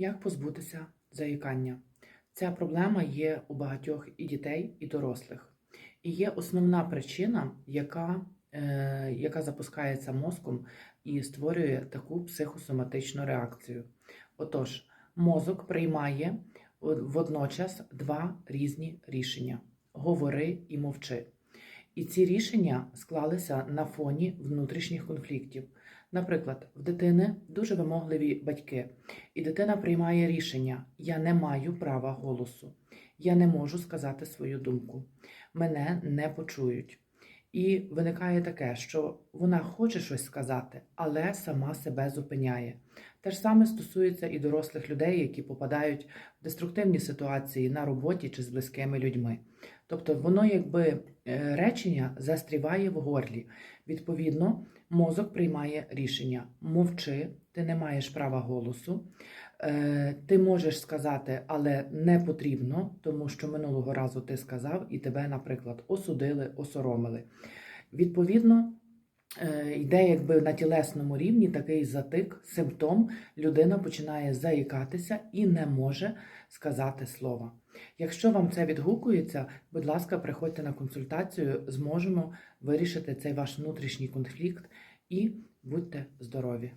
Як позбутися заїкання? Ця проблема є у багатьох і дітей, і дорослих. І є основна причина, яка, е, яка запускається мозком і створює таку психосоматичну реакцію. Отож, мозок приймає водночас два різні рішення: говори і мовчи. І ці рішення склалися на фоні внутрішніх конфліктів. Наприклад, в дитини дуже вимогливі батьки, і дитина приймає рішення: я не маю права голосу, я не можу сказати свою думку, мене не почують. І виникає таке, що вона хоче щось сказати, але сама себе зупиняє. Те ж саме стосується і дорослих людей, які попадають в деструктивні ситуації на роботі чи з близькими людьми. Тобто воно якби е, речення застріває в горлі. Відповідно, мозок приймає рішення: мовчи, ти не маєш права голосу. Е, Ти можеш сказати, але не потрібно, тому що минулого разу ти сказав і тебе, наприклад, осудили, осоромили. Відповідно, йде якби на тілесному рівні такий затик, симптом, людина починає заїкатися і не може сказати слова. Якщо вам це відгукується, будь ласка, приходьте на консультацію, зможемо вирішити цей ваш внутрішній конфлікт і будьте здорові!